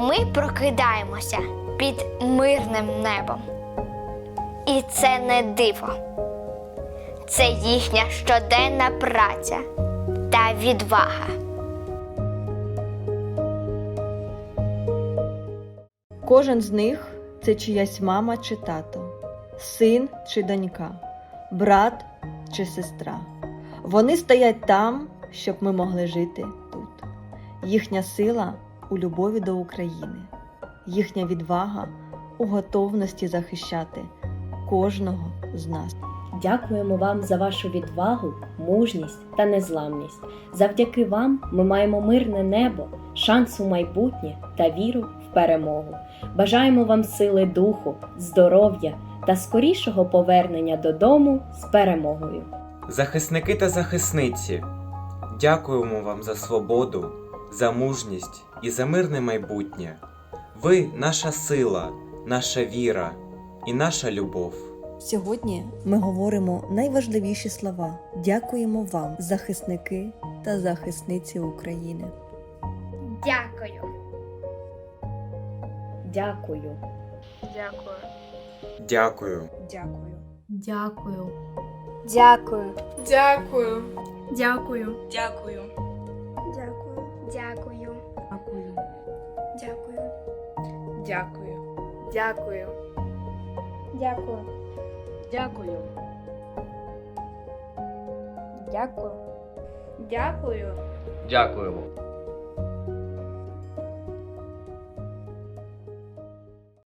ми прокидаємося під мирним небом. І це не диво. Це їхня щоденна праця та відвага. Кожен з них це чиясь мама чи тато, син чи донька, брат чи сестра. Вони стоять там, щоб ми могли жити тут. Їхня сила у любові до України, їхня відвага у готовності захищати кожного з нас. Дякуємо вам за вашу відвагу, мужність та незламність. Завдяки вам ми маємо мирне небо, шанс у майбутнє та віру в перемогу. Бажаємо вам сили духу, здоров'я та скорішого повернення додому з перемогою. Захисники та захисниці, дякуємо вам за свободу, за мужність і за мирне майбутнє. Ви наша сила, наша віра і наша любов. Сьогодні ми говоримо найважливіші слова. Дякуємо вам, захисники та захисниці України. Дякую. Дякую. Дякую. Дякую. Дякую. Дякую. Дякую. Дякую. Дякую. Дякую. Дякую. Дякую. Дякую. Дякую. Дякую. Дякую. Дякую. Дякую. Дякую. Дякую. Дякуємо.